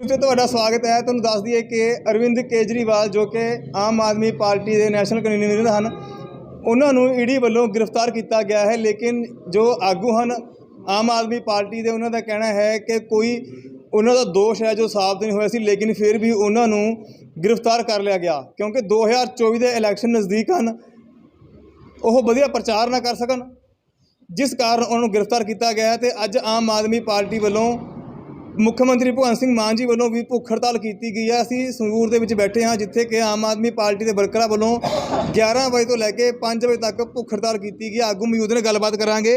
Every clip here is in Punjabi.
ਤੇ ਤੁਹਾਡਾ ਸਵਾਗਤ ਹੈ, ਤੁਹਾਨੂੰ ਦੱਸ ਦਈਏ ਕਿ ਅਰਵਿੰਦ ਕੇਜਰੀਵਾਲ ਜੋ ਕਿ ਆਮ ਆਦਮੀ ਪਾਰਟੀ ਦੇ ਨੈਸ਼ਨਲ ਕਨਵੀਨਰ ਹਨ, ਉਹਨਾਂ ਨੂੰ ਈਡੀ ਵੱਲੋਂ ਗ੍ਰਿਫਤਾਰ ਕੀਤਾ ਗਿਆ ਹੈ, ਲੇਕਿਨ ਜੋ ਆਗੂ ਹਨ, ਆਮ ਆਦਮੀ ਪਾਰਟੀ ਦੇ, ਉਹਨਾਂ ਦਾ ਕਹਿਣਾ ਹੈ ਕਿ ਕੋਈ ਉਹਨਾਂ ਦਾ ਦੋਸ਼ ਹੈ ਜੋ ਸਾਬਤ ਨਹੀਂ ਹੋਇਆ ਸੀ, ਲੇਕਿਨ ਫਿਰ ਵੀ ਉਹਨਾਂ ਨੂੰ ਗ੍ਰਿਫਤਾਰ ਕਰ ਲਿਆ ਗਿਆ, ਕਿਉਂਕਿ 2024 ਦੇ ਇਲੈਕਸ਼ਨ ਨਜ਼ਦੀਕ ਹਨ, ਉਹ ਵਧੀਆ ਪ੍ਰਚਾਰ ਨਾ ਕਰ ਸਕਣ, ਜਿਸ ਕਾਰਨ ਉਹਨਾਂ ਨੂੰ ਗ੍ਰਿਫਤਾਰ ਕੀਤਾ ਗਿਆ ਹੈ ਤੇ ਅੱਜ ਆਮ ਆਦਮੀ ਪਾਰਟੀ ਵੱਲੋਂ ਮੁੱਖ ਮੰਤਰੀ ਭਗਵੰਤ ਸਿੰਘ ਮਾਨ ਜੀ ਵੱਲੋਂ ਵੀ ਭੁੱਖ ਹੜਤਾਲ ਕੀਤੀ ਗਈ ਹੈ। ਅਸੀਂ ਸੰਗਰੂਰ ਦੇ ਵਿੱਚ ਬੈਠੇ ਹਾਂ ਜਿੱਥੇ ਕਿ ਆਮ ਆਦਮੀ ਪਾਰਟੀ ਦੇ ਵਰਕਰਾਂ ਵੱਲੋਂ 11 ਵਜੇ ਤੋਂ ਲੈ ਕੇ 5 ਵਜੇ ਤੱਕ ਭੁੱਖ ਹੜਤਾਲ ਕੀਤੀ ਗਈ। ਆਗੂ ਮੌਜੂਦ ਨੇ ਗੱਲਬਾਤ ਕਰਾਂਗੇ।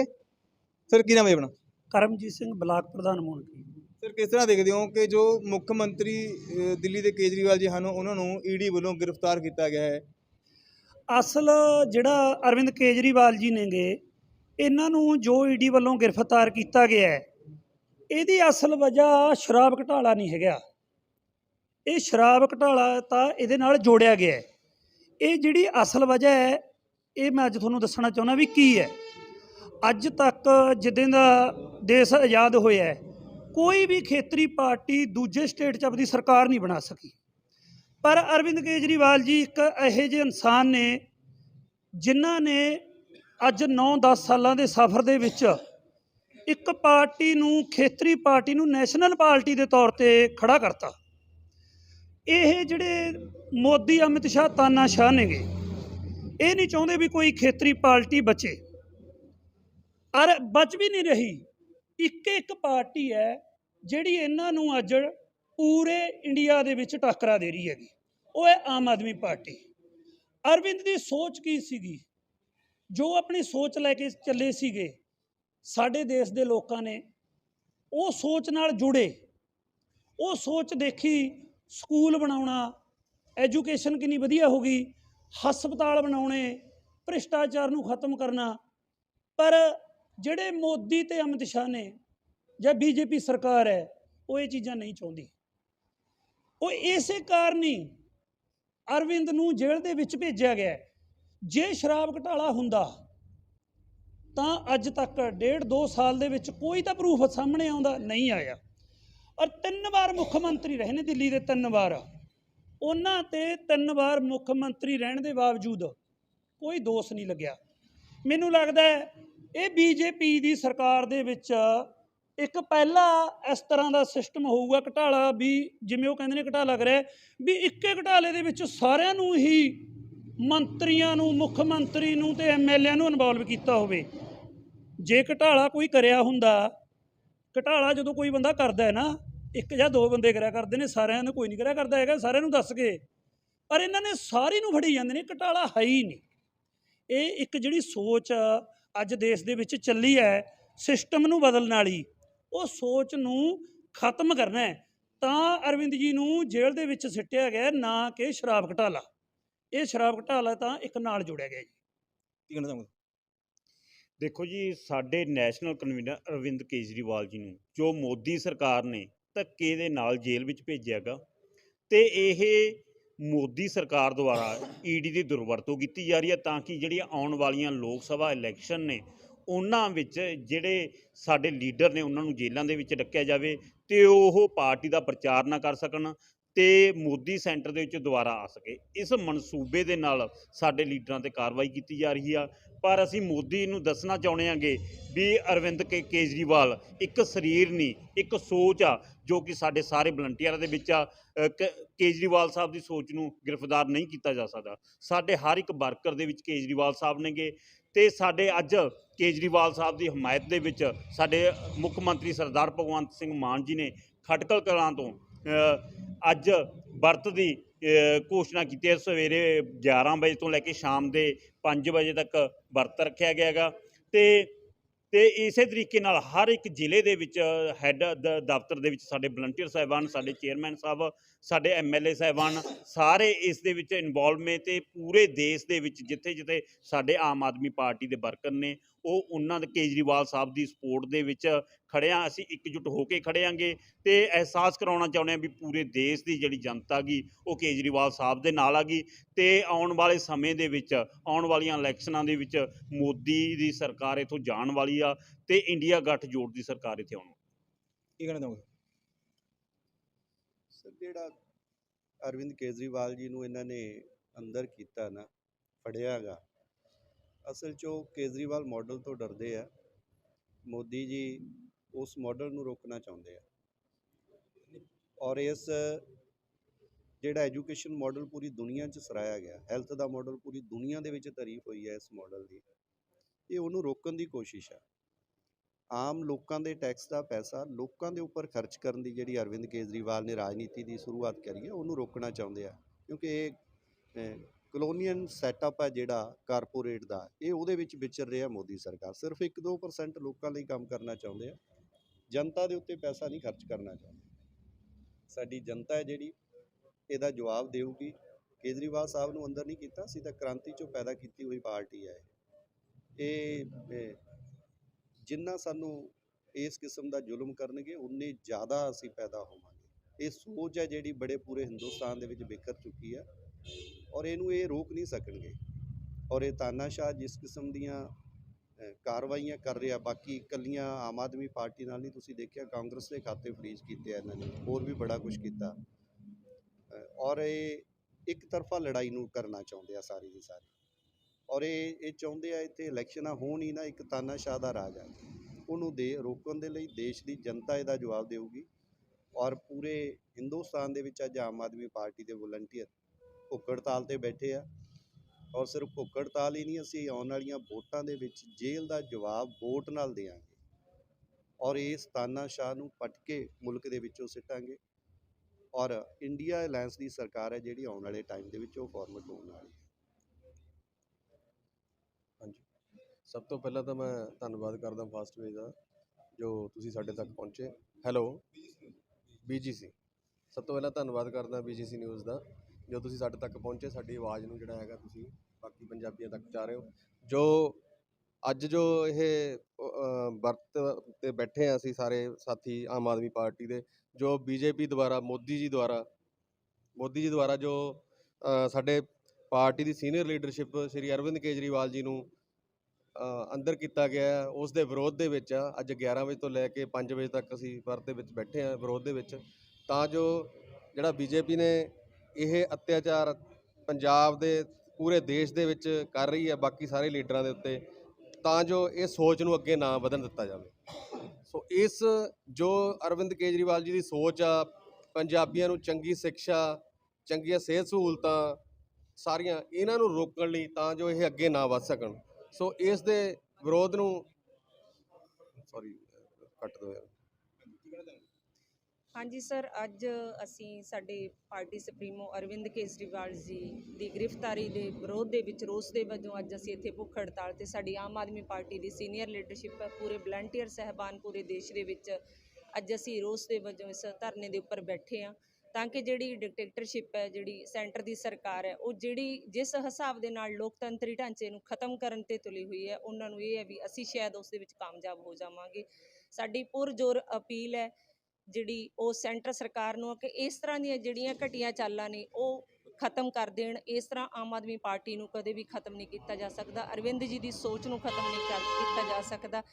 ਸਰ ਕੀ ਨਾਮ ਹੈ ਆਪਣਾ? ਕਰਮਜੀਤ ਸਿੰਘ ਬਲਾਕ ਪ੍ਰਧਾਨ ਮੰਤਰੀ ਸਰ ਕਿਸ ਤਰ੍ਹਾਂ ਦੇਖਦੇ ਹੋ ਕਿ ਜੋ ਮੁੱਖ ਮੰਤਰੀ ਦਿੱਲੀ ਦੇ ਕੇਜਰੀਵਾਲ ਜੀ ਹਨ ਉਹਨਾਂ ਨੂੰ ਈਡੀ ਵੱਲੋਂ ਗ੍ਰਿਫਤਾਰ ਕੀਤਾ ਗਿਆ ਹੈ? ਅਸਲ ਜਿਹੜਾ ਅਰਵਿੰਦ ਕੇਜਰੀਵਾਲ ਜੀ ਨੇਗੇ ਇਹਨਾਂ ਨੂੰ ਜੋ ਈਡੀ ਵੱਲੋਂ ਗ੍ਰਿਫਤਾਰ ਕੀਤਾ ਗਿਆ ਹੈ ਇਹਦੀ ਅਸਲ ਵਜ੍ਹਾ ਸ਼ਰਾਬ ਘਟਾਲਾ ਨਹੀਂ ਹੈਗਾ। ਇਹ ਸ਼ਰਾਬ ਘਟਾਲਾ ਤਾਂ ਇਹਦੇ ਨਾਲ ਜੋੜਿਆ ਗਿਆ ਹੈ। ਇਹ ਜਿਹੜੀ ਅਸਲ ਵਜ੍ਹਾ ਹੈ, ਇਹ ਮੈਂ ਅੱਜ ਤੁਹਾਨੂੰ ਦੱਸਣਾ ਚਾਹੁੰਦਾ ਵੀ ਕੀ ਹੈ। ਅੱਜ ਤੱਕ ਜਿੱਦਾਂ ਦਾ ਦੇਸ਼ ਆਜ਼ਾਦ ਹੋਇਆ ਹੈ, ਕੋਈ ਵੀ ਖੇਤਰੀ ਪਾਰਟੀ ਦੂਜੇ ਸਟੇਟ 'ਚ ਆਪਣੀ ਸਰਕਾਰ ਨਹੀਂ ਬਣਾ ਸਕੀ। ਪਰ ਅਰਵਿੰਦ ਕੇਜਰੀਵਾਲ ਜੀ ਇੱਕ ਇਹੋ ਜਿਹੇ ਇਨਸਾਨ ਨੇ, ਜਿਨ੍ਹਾਂ ਨੇ ਅੱਜ 9-10 ਸਾਲਾਂ ਦੇ ਸਫ਼ਰ ਦੇ ਵਿੱਚ ਇੱਕ ਪਾਰਟੀ ਨੂੰ, ਖੇਤਰੀ ਪਾਰਟੀ ਨੂੰ ਨੈਸ਼ਨਲ ਪਾਰਟੀ ਦੇ ਤੌਰ ਤੇ ਖੜਾ ਕਰਤਾ। ਇਹ ਜਿਹੜੇ ਮੋਦੀ, ਅਮਿਤ ਸ਼ਾਹ, ਤਾਨਾ ਸ਼ਾਹ ਨੇਗੇ, ਇਹ ਨਹੀਂ ਚਾਹੁੰਦੇ ਵੀ ਕੋਈ ਖੇਤਰੀ ਪਾਰਟੀ ਬਚੇ। ਅਰ ਬਚ ਵੀ ਨਹੀਂ ਰਹੀ। ਇੱਕ ਇੱਕ ਪਾਰਟੀ ਹੈ, ਜਿਹੜੀ ਇਹਨਾਂ ਨੂੰ ਅੱਜ ਪੂਰੇ ਇੰਡੀਆ ਦੇ ਵਿੱਚ ਟੱਕਰਾ ਦੇ ਰਹੀ ਹੈਗੀ। ਉਹ ਹੈ ਆਮ ਆਦਮੀ ਪਾਰਟੀ। ਅਰਵਿੰਦ ਦੀ ਸੋਚ ਕੀ ਸੀਗੀ? ਜੋ ਆਪਣੀ ਸੋਚ ਲੈ ਕੇ ਚੱਲੇ ਸੀਗੇ ਸਾਡੇ ਦੇਸ਼ ਦੇ ਲੋਕਾਂ ਨੇ ਉਹ ਸੋਚ ਨਾਲ ਜੁੜੇ, ਉਹ ਸੋਚ ਦੇਖੀ ਸਕੂਲ ਬਣਾਉਣਾ, ਐਜੂਕੇਸ਼ਨ ਕਿੰਨੀ ਵਧੀਆ ਹੋ ਗਈ, ਹਸਪਤਾਲ ਬਣਾਉਣੇ, ਭ੍ਰਿਸ਼ਟਾਚਾਰ ਨੂੰ ਖਤਮ ਕਰਨਾ, ਪਰ ਜਿਹੜੇ ਮੋਦੀ ਤੇ ਅਮਿਤ ਸ਼ਾਹ ਨੇ ਜਾਂ ਬੀਜੇਪੀ ਸਰਕਾਰ ਹੈ, ਉਹ ਇਹ ਚੀਜ਼ਾਂ ਨਹੀਂ ਚਾਹੁੰਦੀ। ਉਹ ਇਸੇ ਕਾਰਨ ਹੀ ਅਰਵਿੰਦ ਨੂੰ ਜੇਲ੍ਹ ਦੇ ਵਿੱਚ ਭੇਜਿਆ ਗਿਆ ਜੇ ਸ਼ਰਾਬ ਘਟਾਲਾ ਹੁੰਦਾ ਤਾਂ ਅੱਜ ਤੱਕ ਡੇਢ ਦੋ ਸਾਲ ਦੇ ਵਿੱਚ ਕੋਈ ਤਾਂ ਪ੍ਰੂਫ ਸਾਹਮਣੇ ਆਉਂਦਾ ਨਹੀਂ ਆਇਆ। ਔਰ ਤਿੰਨ ਵਾਰ ਮੁੱਖ ਮੰਤਰੀ ਰਹੇ ਨੇ ਦਿੱਲੀ ਦੇ ਤਿੰਨ ਵਾਰ। ਉਹਨਾਂ ਤੇ ਤਿੰਨ ਵਾਰ ਮੁੱਖ ਮੰਤਰੀ ਰਹਿਣ ਦੇ ਬਾਵਜੂਦ ਕੋਈ ਦੋਸ਼ ਨਹੀਂ ਲੱਗਿਆ। ਮੈਨੂੰ ਲੱਗਦਾ ਹੈ ਇਹ ਬੀਜੇਪੀ ਦੀ ਸਰਕਾਰ ਦੇ ਵਿੱਚ ਇੱਕ ਪਹਿਲਾ ਇਸ ਤਰ੍ਹਾਂ ਦਾ ਸਿਸਟਮ ਹੋਊਗਾ ਘਟਾਲਾ ਵੀ ਜਿਵੇਂ ਉਹ ਕਹਿੰਦੇ ਨੇ ਘਟਾਲਾ ਕਰਿਆ ਵੀ ਇੱਕੇ ਘਟਾਲੇ ਦੇ ਵਿੱਚ ਸਾਰਿਆਂ ਨੂੰ ਹੀ ਮੰਤਰੀਆਂ ਨੂੰ, ਮੁੱਖ ਮੰਤਰੀ ਨੂੰ ਤੇ ਐਮਐਲਏ ਨੂੰ ਇਨਵੋਲਵ ਕੀਤਾ ਹੋਵੇ। ਜੇ ਘਟਾਲਾ ਕੋਈ ਕਰਿਆ ਹੁੰਦਾ, ਘਟਾਲਾ ਜਦੋਂ ਕੋਈ ਬੰਦਾ ਕਰਦਾ ਹੈ ਨਾ, ਇੱਕ ਜਾਂ ਦੋ ਬੰਦੇ ਕਰਿਆ ਕਰਦੇ ਨੇ, ਸਾਰਿਆਂ ਨੂੰ ਕੋਈ ਨਹੀਂ ਕਰਿਆ ਕਰਦਾ ਹੈਗਾ, ਸਾਰਿਆਂ ਨੂੰ ਦੱਸ ਕੇ। ਪਰ ਇਹਨਾਂ ਨੇ ਸਾਰੀ ਨੂੰ ਫੜੀ ਜਾਂਦੇ ਨੇ, ਘਟਾਲਾ ਹੈ ਹੀ ਨਹੀਂ। ਇਹ ਇੱਕ ਜਿਹੜੀ ਸੋਚ ਅੱਜ ਦੇਸ਼ ਦੇ ਵਿੱਚ ਚੱਲੀ ਹੈ, ਸਿਸਟਮ ਨੂੰ ਬਦਲਣ ਵਾਲੀ। ਉਹ ਸੋਚ ਨੂੰ ਖਤਮ ਕਰਨਾ ਹੈ। ਤਾਂ ਅਰਵਿੰਦ ਜੀ ਨੂੰ ਜੇਲ੍ਹ ਦੇ ਵਿੱਚ ਸਿੱਟਿਆ ਗਿਆ, ਨਾ ਕਿ ਸ਼ਰਾਬ ਘਟਾਲਾ। ਇਹ ਸ਼ਰਾਬ ਘਟਾਲਾ ਤਾਂ ਇੱਕ ਨਾਲ ਜੁੜਿਆ ਗਿਆ ਜੀ। ਕੀ ਕਹਿਣਾ ਚਾਹੁੰਦੇ ਦੇਖੋ ਜੀ, ਸਾਡੇ ਨੈਸ਼ਨਲ ਕਨਵੀਨਰ ਅਰਵਿੰਦ ਕੇਜਰੀਵਾਲ ਜੀ ਨੂੰ, ਜੋ ਮੋਦੀ ਸਰਕਾਰ ਨੇ ਧੱਕੇ ਦੇ ਨਾਲ ਜੇਲ੍ਹ ਵਿੱਚ ਭੇਜਿਆਗਾ ਤੇ ਇਹ ਮੋਦੀ ਸਰਕਾਰ ਦੁਆਰਾ ਈਡੀ ਦੀ ਦੁਰਵਰਤੋਂ ਕੀਤੀ ਜਾ ਰਹੀ ਹੈ ਤਾਂ ਕਿ ਜਿਹੜੀਆਂ ਆਉਣ ਵਾਲੀਆਂ ਲੋਕ ਸਭਾ ਇਲੈਕਸ਼ਨ ਨੇ, ਉਹਨਾਂ ਵਿੱਚ ਜਿਹੜੇ ਸਾਡੇ ਲੀਡਰ ਨੇ, ਉਹਨਾਂ ਨੂੰ ਜੇਲ੍ਹਾਂ ਦੇ ਵਿੱਚ ਰੱਖਿਆ ਜਾਵੇ ਤੇ ਉਹ ਪਾਰਟੀ ਦਾ ਪ੍ਰਚਾਰ ਨਾ ਕਰ ਸਕਣ ਤੇ ਮੋਦੀ ਸੈਂਟਰ ਦੇ ਵਿੱਚ ਦੁਬਾਰਾ ਆ ਸਕੇ। ਇਸ ਮਨਸੂਬੇ ਦੇ ਨਾਲ ਸਾਡੇ ਲੀਡਰਾਂ ਤੇ ਕਾਰਵਾਈ ਕੀਤੀ ਜਾ ਰਹੀ ਆ। ਪਰ ਅਸੀਂ ਮੋਦੀ ਨੂੰ ਦੱਸਣਾ ਚਾਹੁੰਦੇ ਹਾਂਗੇ ਵੀ ਅਰਵਿੰਦ ਕੇ, ਕੇਜਰੀਵਾਲ ਇੱਕ ਸਰੀਰ ਨਹੀਂ ਇੱਕ ਸੋਚ ਆ, ਜੋ ਕਿ ਸਾਡੇ ਸਾਰੇ ਵਲੰਟੀਅਰਾਂ ਦੇ ਵਿੱਚ ਆ। ਕੇਜਰੀਵਾਲ ਸਾਹਿਬ ਦੀ ਸੋਚ ਨੂੰ ਗ੍ਰਿਫਤਾਰ ਨਹੀਂ ਕੀਤਾ ਜਾ ਸਕਦਾ। ਸਾਡੇ ਹਰ ਇੱਕ ਵਰਕਰ ਦੇ ਵਿੱਚ ਕੇਜਰੀਵਾਲ ਸਾਹਿਬ ਨੇਗੇ ਤੇ ਸਾਡੇ ਅੱਜ ਕੇਜਰੀਵਾਲ ਸਾਹਿਬ ਦੀ ਹਮਾਇਤ ਦੇ ਵਿੱਚ ਸਾਡੇ ਮੁੱਖ ਮੰਤਰੀ ਸਰਦਾਰ ਭਗਵੰਤ ਸਿੰਘ ਮਾਨ ਜੀ ਨੇ ਖਟਕਲ ਕਲਾਂ ਤੋਂ ਅੱਜ ਵਰਤ ਦੀ ਘੋਸ਼ਣਾ ਕੀਤੀ ਹੈ। ਸਵੇਰੇ 11 ਵਜੇ ਤੋਂ ਲੈ ਕੇ ਸ਼ਾਮ ਦੇ 5 ਵਜੇ ਤੱਕ ਵਰਤ ਰੱਖਿਆ ਗਿਆ ਹੈਗਾ ਤੇ ਤੇ ਇਸੇ ਤਰੀਕੇ ਨਾਲ ਹਰ ਇੱਕ ਜ਼ਿਲ੍ਹੇ ਦੇ ਵਿੱਚ ਹੈੱਡ ਦਫ਼ਤਰ ਦੇ ਵਿੱਚ ਸਾਡੇ ਵਲੰਟੀਅਰ ਸਾਹਿਬਾਨ, ਸਾਡੇ ਚੇਅਰਮੈਨ ਸਾਹਿਬ, ਸਾਡੇ ਐਮਐਲਏ ਸਾਹਿਬਾਨ, ਸਾਰੇ ਇਸ ਦੇ ਵਿੱਚ ਇਨਵੋਲਵ ਨੇ ਤੇ ਪੂਰੇ ਦੇਸ਼ ਦੇ ਵਿੱਚ ਜਿੱਥੇ ਜਿੱਥੇ ਸਾਡੇ ਆਮ ਆਦਮੀ ਪਾਰਟੀ ਦੇ ਵਰਕਰ ਨੇ ਉਹ ਉਹਨਾਂ ਦੇ ਕੇਜਰੀਵਾਲ ਸਾਹਿਬ ਦੀ ਸਪੋਰਟ ਦੇ ਵਿੱਚ ਖੜੇ ਹਾਂ ਅਸੀਂ ਇਕਜੁੱਟ ਹੋ ਕੇ ਖੜੇ ਆਂਗੇ ਤੇ ਅਹਿਸਾਸ ਕਰਾਉਣਾ ਚਾਹੁੰਦੇ ਹਾਂ ਵੀ ਪੂਰੇ ਦੇਸ਼ ਦੀ ਜਿਹੜੀ ਜਨਤਾ ਗੀ ਉਹ ਕੇਜਰੀਵਾਲ ਸਾਹਿਬ ਦੇ ਨਾਲ ਆ ਗਈ ਤੇ ਆਉਣ ਵਾਲੇ ਸਮੇਂ ਦੇ ਵਿੱਚ ਆਉਣ ਵਾਲੀਆਂ ਇਲੈਕਸ਼ਨਾਂ ਦੇ ਵਿੱਚ ਮੋਦੀ ਦੀ ਸਰਕਾਰ ਇਥੋਂ ਜਾਣ ਵਾਲੀ ਆ ਤੇ ਇੰਡੀਆ ਗੱਠ ਜੋੜ ਦੀ ਸਰਕਾਰ ਇੱਥੇ ਆਉਣ ਕੀ ਕਹਿਣਾ ਚਾਹੁੰਦੇ ਸਰ ਜਿਹੜਾ ਅਰਵਿੰਦ ਕੇਜਰੀਵਾਲ ਜੀ ਨੂੰ ਇਹਨਾਂ ਨੇ ਅੰਦਰ ਕੀਤਾ ਨਾ ਫੜਿਆਗਾ ਅਸਲ 'ਚ ਉਹ ਕੇਜਰੀਵਾਲ ਮਾਡਲ ਤੋਂ ਡਰਦੇ ਆ। ਮੋਦੀ ਜੀ ਉਸ ਮਾਡਲ ਨੂੰ ਰੋਕਣਾ ਚਾਹੁੰਦੇ ਆ। ਔਰ ਇਸ ਜਿਹੜਾ ਐਜੂਕੇਸ਼ਨ ਮਾਡਲ ਪੂਰੀ ਦੁਨੀਆ 'ਚ ਸਰਾਇਆ ਗਿਆ ਹੈਲਥ ਦਾ ਮਾਡਲ ਪੂਰੀ ਦੁਨੀਆ ਦੇ ਵਿੱਚ ਤਾਰੀਫ ਹੋਈ ਹੈ ਇਸ ਮਾਡਲ ਦੀ। ਇਹ ਉਹਨੂੰ ਰੋਕਣ ਦੀ ਕੋਸ਼ਿਸ਼ ਹੈ ਆਮ ਲੋਕਾਂ ਦੇ ਟੈਕਸ ਦਾ ਪੈਸਾ ਲੋਕਾਂ ਦੇ ਉੱਪਰ ਖਰਚ ਕਰਨ ਦੀ ਜਿਹੜੀ ਅਰਵਿੰਦ ਕੇਜਰੀਵਾਲ ਨੇ ਰਾਜਨੀਤੀ ਦੀ ਸ਼ੁਰੂਆਤ ਕਰੀ ਹੈ, ਉਹਨੂੰ ਰੋਕਣਾ ਚਾਹੁੰਦੇ ਆ। ਕਿਉਂਕਿ ਇਹ ਕਲੋਨੀਅਨ ਸੈਟਅਪ ਹੈ ਜਿਹੜਾ ਕਾਰਪੋਰੇਟ ਦਾ, ਇਹ ਉਹਦੇ ਵਿੱਚ ਵਿਚਰ ਰਿਹਾ ਮੋਦੀ ਸਰਕਾਰ। ਸਿਰਫ 1-2% ਲੋਕਾਂ ਲਈ ਕੰਮ ਕਰਨਾ ਚਾਹੁੰਦੇ ਆ। ਜਨਤਾ ਦੇ ਉੱਤੇ ਪੈਸਾ ਨਹੀਂ ਖਰਚ ਕਰਨਾ ਚਾਹੁੰਦੇ। ਸਾਡੀ ਜਨਤਾ ਹੈ ਜਿਹੜੀ, ਇਹਦਾ ਜਵਾਬ ਦੇਊਗੀ। ਕੇਜਰੀਵਾਲ ਸਾਹਿਬ ਨੂੰ ਅੰਦਰ ਨਹੀਂ ਕੀਤਾ, ਅਸੀਂ ਤਾਂ ਕ੍ਰਾਂਤੀ ਚੋਂ ਪੈਦਾ ਕੀਤੀ ਹੋਈ ਪਾਰਟੀ ਹੈ ਇਹ। ਇਹ ਜਿੰਨਾ ਸਾਨੂੰ ਇਸ ਕਿਸਮ ਦਾ ਜ਼ੁਲਮ ਕਰਨਗੇ, ਉਨੇ ਜ਼ਿਆਦਾ ਅਸੀਂ ਪੈਦਾ ਹੋਵਾਂਗੇ। ਇਹ ਸੋਚ ਹੈ ਜਿਹੜੀ ਬੜੇ ਪੂਰੇ ਹਿੰਦੁਸਤਾਨ ਦੇ ਵਿੱਚ ਬਿਖਰ ਚੁੱਕੀ ਹੈ। ਔਰ ਇਹਨੂੰ ਇਹ ਰੋਕ ਨਹੀਂ ਸਕਣਗੇ। ਔਰ ਇਹ ਤਾਨਾਸ਼ਾਹ ਜਿਸ ਕਿਸਮ ਦੀਆਂ ਕਾਰਵਾਈਆਂ ਕਰ ਰਿਹਾ, ਬਾਕੀ ਇਕੱਲੀਆਂ ਆਮ ਆਦਮੀ ਪਾਰਟੀ ਨਾਲ ਨਹੀਂ, ਤੁਸੀਂ ਦੇਖਿਆ ਕਾਂਗਰਸ ਦੇ ਖਾਤੇ ਫਰੀਜ਼ ਕੀਤੇ ਆ ਇਹਨਾਂ ਨੇ, ਹੋਰ ਵੀ ਬੜਾ ਕੁਝ ਕੀਤਾ। ਔਰ ਇਹ ਇੱਕ ਤਰਫਾ ਲੜਾਈ ਨੂੰ ਕਰਨਾ ਚਾਹੁੰਦੇ ਆ ਸਾਰੀ ਦੀ ਸਾਰੀ। ਔਰ ਇਹ ਇਹ ਚਾਹੁੰਦੇ ਆ ਇੱਥੇ ਇਲੈਕਸ਼ਨਾਂ ਹੋਣ ਹੀ ਨਾ, ਇੱਕ ਤਾਨਾਸ਼ਾਹ ਦਾ ਰਾਜ ਆ। ਉਹਨੂੰ ਦੇ, ਰੋਕਣ ਦੇ ਲਈ ਦੇਸ਼ ਦੀ ਜਨਤਾ ਇਹਦਾ ਜਵਾਬ ਦੇਊਗੀ। ਔਰ ਪੂਰੇ ਹਿੰਦੁਸਤਾਨ ਦੇ ਵਿੱਚ ਅੱਜ ਆਮ ਆਦਮੀ ਪਾਰਟੀ ਦੇ ਵਲੰਟੀਅਰ ਭੁੱਖ ਹੜਤਾਲ ਤੇ ਬੈਠੇ ਆ। ਔਰ ਸਿਰਫ ਭੁੱਖ ਹੜਤਾਲ ਹੀ ਨਹੀਂ, ਅਸੀਂ ਆਉਣ ਵਾਲੀਆਂ ਵੋਟਾਂ ਦੇ ਵਿੱਚ ਜੇਲ੍ਹ ਦਾ ਜਵਾਬ ਵੋਟ ਨਾਲ ਦੇਵਾਂਗੇ। ਔਰ ਇਸ ਤਾਨਾਸ਼ਾਹ ਨੂੰ ਪਟ ਕੇ ਮੁਲਕ ਦੇ ਵਿੱਚੋਂ ਸਿੱਟਾਂਗੇ। ਔਰ ਇੰਡੀਆ ਅਲਾਈਅੰਸ ਦੀ ਸਰਕਾਰ ਹੈ ਜਿਹੜੀ ਆਉਣ ਵਾਲੇ ਟਾਈਮ ਦੇ ਵਿੱਚ ਉਹ ਫਾਰਮੈਟ ਹੋਣ ਵਾਲੀ ਹੈ। ਹਾਂਜੀ। ਸਭ ਤੋਂ ਪਹਿਲਾਂ ਤਾਂ ਮੈਂ ਧੰਨਵਾਦ ਕਰਦਾ ਫਾਸਟਵੇ ਦਾ, ਜੋ ਤੁਸੀਂ ਸਾਡੇ ਤੱਕ ਪਹੁੰਚੇ। ਹੈਲੋ। ਬੀਜੀਸੀ ਸਭ ਤੋਂ ਪਹਿਲਾਂ ਧੰਨਵਾਦ ਕਰਦਾ ਬੀਜੀਸੀ ਨਿਊਜ਼ ਦਾ। ਜੋ ਤੁਸੀਂ ਸਾਡੇ ਤੱਕ ਪਹੁੰਚੇ, ਸਾਡੀ ਆਵਾਜ਼ ਨੂੰ ਜਿਹੜਾ ਹੈਗਾ ਤੁਸੀਂ ਬਾਕੀ ਪੰਜਾਬੀਆਂ ਤੱਕ ਪਹੁੰਚਾ ਰਹੇ ਹੋ ਜੋ ਅੱਜ ਜੋ ਇਹ ਵਰਤ ਤੇ ਬੈਠੇ ਆ ਅਸੀਂ ਸਾਰੇ ਸਾਥੀ ਆਮ ਆਦਮੀ ਪਾਰਟੀ ਦੇ, ਜੋ ਬੀਜੇਪੀ ਦੁਆਰਾ, ਮੋਦੀ ਜੀ ਦੁਆਰਾ, ਮੋਦੀ ਜੀ ਦੁਆਰਾ ਜੋ ਸਾਡੇ ਪਾਰਟੀ ਦੀ ਸੀਨੀਅਰ ਲੀਡਰਸ਼ਿਪ ਸ਼੍ਰੀ ਅਰਵਿੰਦ ਕੇਜਰੀਵਾਲ ਜੀ ਨੂੰ ਅੰਦਰ ਕੀਤਾ ਗਿਆ ਉਸ ਦੇ ਵਿਰੋਧ ਦੇ ਵਿੱਚ ਆ। ਅੱਜ 11 ਵਜੇ ਤੋਂ ਲੈ ਕੇ 5 ਵਜੇ ਤੱਕ ਅਸੀਂ ਵਰਤ ਦੇ ਵਿੱਚ ਬੈਠੇ ਆ, ਵਿਰੋਧ ਦੇ ਵਿੱਚ, ਤਾਂ ਜੋ ਜਿਹੜਾ ਬੀਜੇਪੀ ਨੇ ਇਹ ਅਤਿਆਚਾਰ ਪੰਜਾਬ ਦੇ ਪੂਰੇ ਦੇਸ਼ ਦੇ ਵਿੱਚ ਕਰ ਰਹੀ ਹੈ, ਬਾਕੀ ਸਾਰੇ ਲੀਡਰਾਂ ਦੇ ਉੱਤੇ, ਤਾਂ ਜੋ ਇਹ ਸੋਚ ਨੂੰ ਅੱਗੇ ਨਾ ਵਧਣ ਦਿੱਤਾ ਜਾਵੇ। ਸੋ ਇਸ ਜੋ ਅਰਵਿੰਦ ਕੇਜਰੀਵਾਲ ਜੀ ਦੀ ਸੋਚ ਆ, ਪੰਜਾਬੀਆਂ ਨੂੰ ਚੰਗੀ ਸਿੱਖਿਆ, ਚੰਗੀਆਂ ਸਿਹਤ ਸਹੂਲਤਾਂ, ਸਾਰੀਆਂ ਇਹਨਾਂ ਨੂੰ ਰੋਕਣ ਲਈ ਤਾਂ ਜੋ ਇਹ ਅੱਗੇ ਨਾ ਵੱਧ ਸਕਣ। ਸੋ ਇਸ ਦੇ ਵਿਰੋਧ ਨੂੰ ਸੌਰੀ ਕੱਟ ਦਿਓ ਯਾਰ। ਹਾਂਜੀ ਸਰ, ਅੱਜ ਅਸੀਂ ਸਾਡੇ ਪਾਰਟੀ ਸੁਪਰੀਮੋ ਅਰਵਿੰਦ ਕੇਜਰੀਵਾਲ ਜੀ ਦੀ ਗ੍ਰਿਫਤਾਰੀ ਦੇ ਵਿਰੋਧ ਦੇ ਵਿੱਚ, ਰੋਸ ਦੇ ਵਜੋਂ ਅੱਜ ਅਸੀਂ ਇੱਥੇ ਭੁੱਖ ਹੜਤਾਲ ਤੇ ਸਾਡੀ ਆਮ ਆਦਮੀ ਪਾਰਟੀ ਦੀ ਸੀਨੀਅਰ ਲੀਡਰਸ਼ਿਪ, ਪੂਰੇ ਵਲੰਟੀਅਰ ਸਹਿਬਾਨ ਪੂਰੇ ਦੇਸ਼ ਦੇ ਵਿੱਚ ਅੱਜ ਅਸੀਂ ਰੋਸ ਦੇ ਵਜੋਂ ਇਸ ਧਰਨੇ ਦੇ ਉੱਪਰ ਬੈਠੇ ਹਾਂ। ਤਾਂ ਕਿ ਜਿਹੜੀ ਡਿਕਟੇਟਰਸ਼ਿਪ ਹੈ, ਜਿਹੜੀ ਸੈਂਟਰ ਦੀ ਸਰਕਾਰ ਹੈ, ਉਹ ਜਿਹੜੀ ਜਿਸ ਹਿਸਾਬ ਦੇ ਨਾਲ ਲੋਕਤੰਤਰੀ ਢਾਂਚੇ ਨੂੰ ਖਤਮ ਕਰਨ ਤੇ ਤੁਲੀ ਹੋਈ ਹੈ, ਉਹਨਾਂ ਨੂੰ ਇਹ ਹੈ ਵੀ ਅਸੀਂ ਸ਼ਾਇਦ ਉਸ ਦੇ ਵਿੱਚ ਕਾਮਯਾਬ ਹੋ ਜਾਵਾਂਗੇ। ਸਾਡੀ ਪੁਰਜ਼ੋਰ ਅਪੀਲ ਹੈ ਜਿਹੜੀ ਉਹ ਸੈਂਟਰ ਸਰਕਾਰ ਨੂੰ ਕਿ ਇਸ ਤਰ੍ਹਾਂ ਦੀਆਂ ਜਿਹੜੀਆਂ ਘਟੀਆਂ ਚਾਲਾਂ ਨੇ ਉਹ ਖਤਮ ਕਰ ਦੇਣ, ਇਸ ਤਰ੍ਹਾਂ ਆਮ ਆਦਮੀ ਪਾਰਟੀ ਨੂੰ ਕਦੇ ਵੀ ਖਤਮ ਨਹੀਂ ਕੀਤਾ ਜਾ ਸਕਦਾ, ਅਰਵਿੰਦ ਜੀ ਦੀ ਸੋਚ ਨੂੰ ਖਤਮ ਨਹੀਂ ਕਰ ਕੀਤਾ ਜਾ ਸਕਦਾ।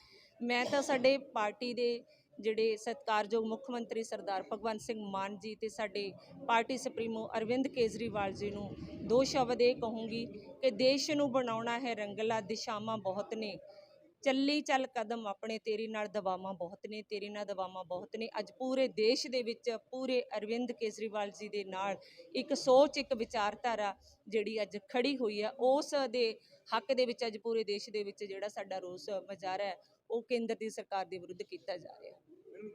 ਮੈਂ ਤਾਂ ਸਾਡੇ ਪਾਰਟੀ ਦੇ ਜਿਹੜੇ ਸਤਿਕਾਰਯੋਗ ਮੁੱਖ ਮੰਤਰੀ ਸਰਦਾਰ ਭਗਵੰਤ ਸਿੰਘ ਮਾਨ ਜੀ ਤੇ ਸਾਡੇ ਪਾਰਟੀ ਸੁਪਰੀਮੋ ਅਰਵਿੰਦ ਕੇਜਰੀਵਾਲ ਜੀ ਨੂੰ ਦੋ ਸ਼ਬਦ ਇਹ ਕਹੂੰਗੀ ਕਿ ਦੇਸ਼ ਨੂੰ ਬਣਾਉਣਾ ਹੈ ਰੰਗਲਾ, ਦਿਸ਼ਾਵਾਂ ਬਹੁਤ ਨੇ। ਚੱਲੀ ਚੱਲ ਕਦਮ ਆਪਣੇ ਤੇਰੇ ਨਾਲ ਦਵਾਵਾਂ ਬਹੁਤ ਨੇ, ਤੇਰੇ ਨਾਲ ਦਵਾਵਾਂ ਬਹੁਤ ਨੇ। ਅੱਜ ਪੂਰੇ ਦੇਸ਼ ਦੇ ਵਿੱਚ, ਪੂਰੇ ਅਰਵਿੰਦ ਕੇਜਰੀਵਾਲ ਜੀ ਦੇ ਨਾਲ ਇੱਕ ਸੋਚ, ਇੱਕ ਵਿਚਾਰਧਾਰਾ ਜਿਹੜੀ ਅੱਜ ਖੜੀ ਹੋਈ ਹੈ ਉਸ ਦੇ ਹੱਕ ਦੇ ਵਿੱਚ ਅੱਜ ਪੂਰੇ ਦੇਸ਼ ਦੇ ਵਿੱਚ ਜਿਹੜਾ ਸਾਡਾ ਰੋਸ ਮੁਜ਼ਾਹਰਾ ਹੈ, ਉਹ ਕੇਂਦਰ ਦੀ ਸਰਕਾਰ ਦੇ ਵਿਰੁੱਧ ਕੀਤਾ ਜਾ ਰਿਹਾ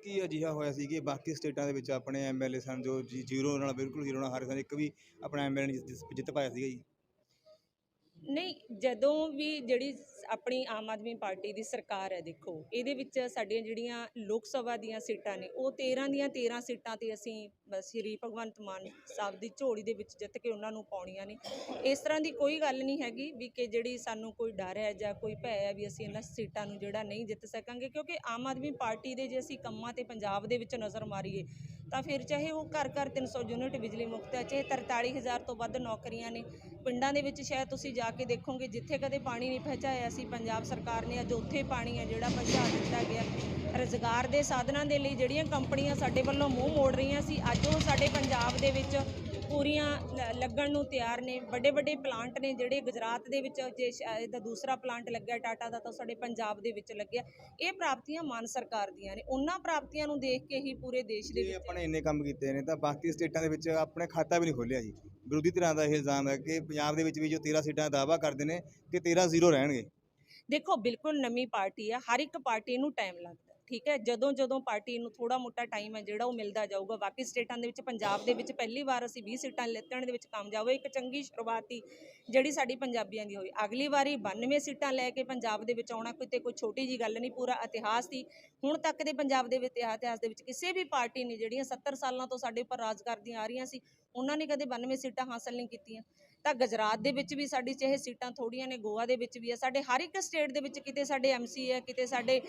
ਕੀ ਅਜਿਹਾ ਹੋਇਆ ਸੀ ਕਿ ਬਾਕੀ ਸਟੇਟਾਂ ਦੇ ਵਿੱਚ ਆਪਣੇ ਐਮਐਲਏ ਸਨ ਜੋ ਜੀ- ਜ਼ੀਰੋ ਨਾਲ ਬਿਲਕੁਲ ਜ਼ੀਰੋ ਨਾਲ ਹਾਰੇ ਸਨ, ਇੱਕ ਵੀ ਆਪਣਾ ਐਮਐਲਏ ਨਹੀਂ ਜਿੱਤ- ਜਿੱਤ ਪਾਇਆ ਸੀਗਾ ਜੀ? ਨਹੀਂ, ਜਦੋਂ ਵੀ ਜਿਹੜੀ ਆਪਣੀ ਆਮ ਆਦਮੀ ਪਾਰਟੀ ਦੀ ਸਰਕਾਰ ਹੈ, ਦੇਖੋ, ਇਹਦੇ ਵਿੱਚ ਸਾਡੀਆਂ ਜਿਹੜੀਆਂ ਲੋਕ ਸਭਾ ਦੀਆਂ ਸੀਟਾਂ ਨੇ, ਉਹ 13 ਦੀਆਂ 13 ਸੀਟਾਂ ਤੇ ਅਸੀਂ ਬਸ ਸ੍ਰੀ ਭਗਵੰਤ ਮਾਨ ਸਾਹਿਬ ਦੀ ਝੋਲੀ ਦੇ ਵਿੱਚ ਜਿੱਤ ਕੇ ਉਹਨਾਂ ਨੂੰ ਪਾਉਣੀਆਂ ਨੇ। ਇਸ ਤਰ੍ਹਾਂ ਦੀ ਕੋਈ ਗੱਲ ਨਹੀਂ ਹੈਗੀ ਵੀ ਕਿ ਜਿਹੜੀ ਸਾਨੂੰ ਕੋਈ ਡਰ ਹੈ ਜਾਂ ਕੋਈ ਭੈ ਹੈ ਵੀ ਅਸੀਂ ਇਹਨਾਂ ਸੀਟਾਂ ਨੂੰ ਜਿਹੜਾ ਨਹੀਂ ਜਿੱਤ ਸਕਾਂਗੇ, ਕਿਉਂਕਿ ਆਮ ਆਦਮੀ ਪਾਰਟੀ ਦੇ ਜੇ ਅਸੀਂ ਕੰਮਾਂ ਤੇ ਪੰਜਾਬ ਦੇ ਵਿੱਚ ਨਜ਼ਰ ਮਾਰੀਏ ਤਾਂ ਫਿਰ ਚਾਹੇ ਉਹ ਘਰ ਘਰ 300 ਯੂਨਿਟ ਬਿਜਲੀ ਮੁਫਤ ਹੈ, ਚਾਹੇ 43000 ਤੋਂ ਵੱਧ ਨੌਕਰੀਆਂ ਨੇ, ਪਿੰਡਾਂ ਦੇ ਵਿੱਚ ਸ਼ਾਇਦ ਤੁਸੀਂ ਜਾ ਕੇ ਦੇਖੋਗੇ, ਜਿੱਥੇ ਕਦੇ ਪਾਣੀ ਨਹੀਂ ਪਹੁੰਚਾਇਆ ਸੀ, ਪੰਜਾਬ ਸਰਕਾਰ ਨੇ ਅੱਜ ਉੱਥੇ ਪਾਣੀ ਹੈ ਜਿਹੜਾ ਪਹੁੰਚਾ ਦਿੱਤਾ ਗਿਆ। ਰੁਜ਼ਗਾਰ ਦੇ ਸਾਧਨਾਂ ਦੇ ਲਈ ਜਿਹੜੀਆਂ ਕੰਪਨੀਆਂ ਸਾਡੇ ਵੱਲੋਂ ਮੂੰਹ ਮੋੜ ਰਹੀਆਂ ਸੀ, ਅੱਜ ਉਹ ਸਾਡੇ ਪੰਜਾਬ ਦੇ ਵਿੱਚ ਪੂਰੀਆਂ ਲੱਗਣ ਨੂੰ ਤਿਆਰ ਨੇ। ਵੱਡੇ ਵੱਡੇ ਪਲਾਂਟ ਨੇ ਜਿਹੜੇ ਗੁਜਰਾਤ ਦੇ ਵਿੱਚ ਜੇ ਸ਼ਾਇਦ ਦਾ ਦੂਸਰਾ ਪਲਾਂਟ ਲੱਗਿਆ ਟਾਟਾ ਦਾ ਤਾਂ ਸਾਡੇ ਪੰਜਾਬ ਦੇ ਵਿੱਚ ਲੱਗਿਆ। ਇਹ ਪ੍ਰਾਪਤੀਆਂ ਮਾਨ ਸਰਕਾਰ ਦੀਆਂ ਨੇ। ਉਹਨਾਂ ਪ੍ਰਾਪਤੀਆਂ ਨੂੰ ਦੇਖ ਕੇ ਹੀ ਪੂਰੇ ਦੇਸ਼ ਦੇ ਵਿੱਚ ਆਪਾਂ ਨੇ ਇੰਨੇ ਕੰਮ ਕੀਤੇ ਨੇ ਤਾਂ ਬਾਕੀ ਸਟੇਟਾਂ ਦੇ ਵਿੱਚ ਆਪਣੇ ਖਾਤਾ ਵੀ ਨਹੀਂ ਖੋਲਿਆ ਜੀ। ਵਿਰੋਧੀ ਧਿਰਾਂ ਦਾ ਇਹ ਇਲਜ਼ਾਮ ਹੈ ਕਿ ਪੰਜਾਬ ਦੇ ਵਿੱਚ ਵੀ ਜੋ 13 ਸੀਟਾਂ ਦਾ ਦਾਅਵਾ ਕਰਦੇ ਨੇ ਕਿ 13 ਜ਼ੀਰੋ ਰਹਿਣਗੇ। ਦੇਖੋ ਬਿਲਕੁਲ ਨਵੀਂ ਪਾਰਟੀ ਆ। ਹਰ ਇੱਕ ਪਾਰਟੀ ਨੂੰ ਟਾਈਮ ਲੱਗਦਾ। ਠੀਕ ਹੈ ਜਦੋਂ ਜਦੋਂ ਪਾਰਟੀ ਨੂੰ ਥੋੜਾ ਮੋਟਾ ਟਾਈਮ ਹੈ, ਜਿਹੜਾ ਉਹ ਮਿਲਦਾ ਜਾਊਗਾ, ਬਾਕੀ ਸਟੇਟਾਂ ਦੇ ਵਿੱਚ, ਪੰਜਾਬ ਦੇ ਵਿੱਚ ਪਹਿਲੀ ਵਾਰ ਅਸੀਂ 20 ਸੀਟਾਂ ਲਿੱਤਣ ਦੇ ਵਿੱਚ ਕਾਮਯਾਬ ਹੋਏ, ਇੱਕ ਚੰਗੀ ਸ਼ੁਰੂਆਤ ਸੀ ਜਿਹੜੀ ਸਾਡੀ ਪੰਜਾਬੀਆਂ ਦੀ ਹੋਈ। ਅਗਲੀ ਵਾਰੀ 92 ਸੀਟਾਂ ਲੈ ਕੇ ਪੰਜਾਬ ਦੇ ਵਿੱਚ ਆਉਣਾ ਕਿਤੇ ਕੋਈ ਛੋਟੀ ਜੀ ਗੱਲ ਨਹੀਂ, ਪੂਰਾ ਇਤਿਹਾਸ ਸੀ ਹੁਣ ਤੱਕ ਦੇ ਪੰਜਾਬ ਦੇ ਵਿੱਚ, ਇਤਿਹਾਸ ਦੇ ਵਿੱਚ ਕਿਸੇ ਵੀ ਪਾਰਟੀ ਨੇ ਜਿਹੜੀਆਂ 70 ਸਾਲਾਂ ਤੋਂ ਸਾਡੇ ਉੱਪਰ ਰਾਜ ਕਰਦੀਆਂ ਆ ਰਹੀਆਂ ਸੀ, ਉਹਨਾਂ ਨੇ ਕਦੇ 92 ਸੀਟਾਂ ਹਾਸਲ ਨਹੀਂ ਕੀਤੀਆਂ। ਤਾਂ ਗੁਜਰਾਤ ਦੇ ਵਿੱਚ ਵੀ ਸਾਡੀ ਚਾਹੇ ਸੀਟਾਂ ਥੋੜੀਆਂ ਨੇ, ਗੋਆ ਦੇ ਵਿੱਚ ਵੀ ਹੈ ਸਾਡੇ ਹਰ ਇੱਕ ਸਟੇਟ ਦੇ ਵਿੱਚ ਕਿਤੇ ਸਾਡੇ ਐਮਸੀ ਹੈ, ਕਿਤੇ ਸਾਡੇ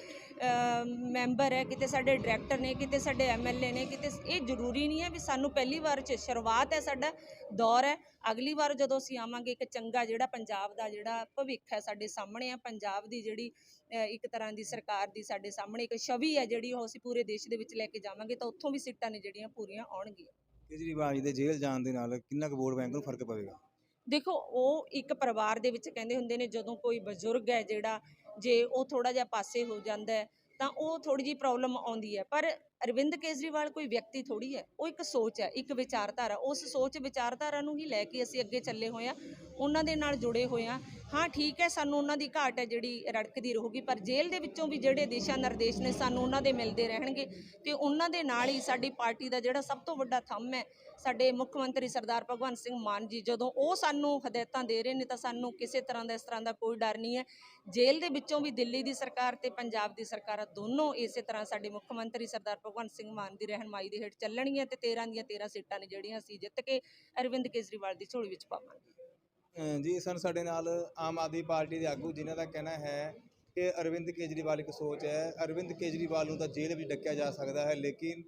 ਮੈਂਬਰ ਹੈ, ਕਿਤੇ ਸਾਡੇ ਡਾਇਰੈਕਟਰ ਨੇ, ਕਿਤੇ ਸਾਡੇ ਐਮਐਲਏ ਨੇ, ਕਿਤੇ ਇਹ ਜ਼ਰੂਰੀ ਨਹੀਂ ਹੈ ਵੀ ਸਾਨੂੰ ਪਹਿਲੀ ਵਾਰ ਚ ਸ਼ੁਰੂਆਤ ਹੈ ਸਾਡਾ ਦੌਰ ਹੈ। ਅਗਲੀ ਵਾਰ ਜਦੋਂ ਅਸੀਂ ਆਵਾਂਗੇ, ਇੱਕ ਚੰਗਾ ਜਿਹੜਾ ਪੰਜਾਬ ਦਾ ਜਿਹੜਾ ਭਵਿੱਖ ਹੈ ਸਾਡੇ ਸਾਹਮਣੇ ਆ, ਪੰਜਾਬ ਦੀ ਜਿਹੜੀ ਇੱਕ ਤਰ੍ਹਾਂ ਦੀ ਸਰਕਾਰ ਦੀ ਸਾਡੇ ਸਾਹਮਣੇ ਇੱਕ ਛਵੀ ਹੈ ਜਿਹੜੀ ਉਹ ਅਸੀਂ ਪੂਰੇ ਦੇਸ਼ ਦੇ ਵਿੱਚ ਲੈ ਕੇ ਜਾਵਾਂਗੇ, ਤਾਂ ਉੱਥੋਂ ਵੀ ਸੀਟਾਂ ਨੇ ਜਿਹੜੀਆਂ ਪੂਰੀਆਂ ਆਉਣਗੀਆਂ। ਕੇਜਰੀਵਾਲ ਜੀ ਦੇ ਜੇਲ੍ਹ ਜਾਣ ਦੇ ਨਾਲ ਕਿੰਨਾ ਕੁ ਵੋਟ ਬੈਂਕ ਨੂੰ ਫ਼ਰਕ ਪਵੇਗਾ? ਦੇਖੋ, ਉਹ ਇੱਕ ਪਰਿਵਾਰ ਦੇ ਵਿੱਚ ਕਹਿੰਦੇ ਹੁੰਦੇ ਨੇ, ਜਦੋਂ ਕੋਈ ਬਜ਼ੁਰਗ ਹੈ ਜਿਹੜਾ, ਜੇ ਉਹ ਥੋੜਾ ਜਿਹਾ ਪਾਸੇ ਹੋ ਜਾਂਦਾ ਤਾਂ ਉਹ ਥੋੜੀ ਜਿਹੀ ਪ੍ਰੋਬਲਮ ਆਉਂਦੀ ਹੈ। ਪਰ ਅਰਵਿੰਦ ਕੇਜਰੀਵਾਲ ਕੋਈ ਵਿਅਕਤੀ ਥੋੜੀ ਹੈ, ਉਹ ਇੱਕ ਸੋਚ ਹੈ, ਇੱਕ ਵਿਚਾਰਧਾਰਾ, ਉਸ ਸੋਚ ਵਿਚਾਰਧਾਰਾ ਨੂੰ ਹੀ ਲੈ ਕੇ ਅਸੀਂ ਅੱਗੇ ਚੱਲੇ ਹੋਏ ਆ ਉਹਨਾਂ ਦੇ ਨਾਲ ਜੁੜੇ ਹੋਏ ਆ ਹਾਂ, ਠੀਕ ਹੈ, ਸਾਨੂੰ ਉਹਨਾਂ ਦੀ ਘਾਟ ਹੈ ਜਿਹੜੀ ਰੜਕਦੀ ਰਹੂਗੀ, ਪਰ ਜੇਲ੍ਹ ਦੇ ਵਿੱਚੋਂ ਵੀ ਜਿਹੜੇ ਦਿਸ਼ਾ ਨਿਰਦੇਸ਼ ਨੇ ਸਾਨੂੰ ਉਹਨਾਂ ਦੇ ਮਿਲਦੇ ਰਹਿਣਗੇ ਤੇ ਉਹਨਾਂ ਦੇ ਨਾਲ ਹੀ ਸਾਡੀ ਪਾਰਟੀ ਦਾ ਜਿਹੜਾ ਸਭ ਤੋਂ ਵੱਡਾ ਥੰਮ ਹੈ, ਸਾਡੇ ਮੁੱਖ ਮੰਤਰੀ ਸਰਦਾਰ ਭਗਵੰਤ ਸਿੰਘ ਮਾਨ ਜੀ, ਜਦੋਂ ਉਹ ਸਾਨੂੰ ਹਦਾਇਤਾਂ ਦੇ ਰਹੇ ਨੇ ਤਾਂ ਸਾਨੂੰ ਕਿਸੇ ਤਰ੍ਹਾਂ ਦਾ, ਇਸ ਤਰ੍ਹਾਂ ਦਾ ਕੋਈ ਡਰ ਨਹੀਂ ਹੈ। ਜੇਲ੍ਹ ਦੇ ਵਿੱਚੋਂ ਵੀ ਦਿੱਲੀ ਦੀ ਸਰਕਾਰ ਤੇ ਪੰਜਾਬ ਦੀ ਸਰਕਾਰ ਦੋਨੋਂ ਇਸੇ ਤਰ੍ਹਾਂ ਸਾਡੇ ਮੁੱਖ ਮੰਤਰੀ ਸਰਦਾਰ ਭਗਵੰਤ ਸਿੰਘ ਮਾਨ ਦੀ ਰਹਿਨਮਾਈ ਦੇ ਹੇਠ ਚੱਲਣਗੀਆਂ ਤੇ 13 ਦੀਆਂ 13 ਸੀਟਾਂ ਨੇ ਜਿਹੜੀਆਂ ਅਸੀਂ ਜਿੱਤ ਕੇ ਅਰਵਿੰਦ ਕੇਜਰੀਵਾਲ ਦੀ ਝੋਲੀ ਵਿੱਚ ਪਾਵਾਂਗੇ। ਜੀ ਸਰ ਸਾਡੇ ਨਾਲ ਆਮ ਆਦਮੀ ਪਾਰਟੀ ਦੇ ਆਗੂ ਜਿਨ੍ਹਾਂ ਦਾ ਕਹਿਣਾ ਹੈ ਕਿ ਅਰਵਿੰਦ ਕੇਜਰੀਵਾਲ ਇੱਕ ਸੋਚ ਹੈ। ਅਰਵਿੰਦ ਕੇਜਰੀਵਾਲ ਨੂੰ ਤਾਂ ਜੇਲ੍ਹ ਵਿੱਚ ਡੱਕਿਆ ਜਾ ਸਕਦਾ ਹੈ, ਲੇਕਿਨ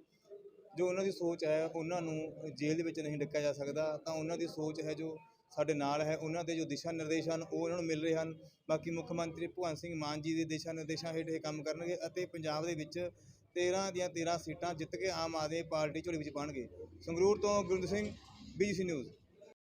ਜੋ ਉਹਨਾਂ ਦੀ ਸੋਚ ਹੈ, ਉਹਨਾਂ ਨੂੰ ਜੇਲ੍ਹ ਦੇ ਵਿੱਚ ਨਹੀਂ ਡੱਕਿਆ ਜਾ ਸਕਦਾ। ਤਾਂ ਉਹਨਾਂ ਦੀ ਸੋਚ ਹੈ, ਜੋ ਸਾਡੇ ਨਾਲ ਹੈ, ਉਹਨਾਂ ਦੇ ਜੋ ਦਿਸ਼ਾ ਨਿਰਦੇਸ਼ ਹਨ, ਉਹ ਉਹਨਾਂ ਨੂੰ ਮਿਲ ਰਹੇ ਹਨ। ਬਾਕੀ ਮੁੱਖ ਮੰਤਰੀ ਭਗਵੰਤ ਸਿੰਘ ਮਾਨ ਜੀ ਦੇ ਦਿਸ਼ਾ ਨਿਰਦੇਸ਼ਾਂ ਹੇਠ ਇਹ ਕੰਮ ਕਰਨਗੇ ਅਤੇ ਪੰਜਾਬ ਦੇ ਵਿੱਚ 13 ਦੀਆਂ 13 ਸੀਟਾਂ ਜਿੱਤ ਕੇ ਆਮ ਆਦਮੀ ਪਾਰਟੀ ਝੋਲੀ ਵਿੱਚ ਪਾਉਣਗੇ ਸੰਗਰੂਰ ਤੋਂ ਗੁਰਿੰਦਰ ਸਿੰਘ ਬੀਜੀਸੀ ਨਿਊਜ਼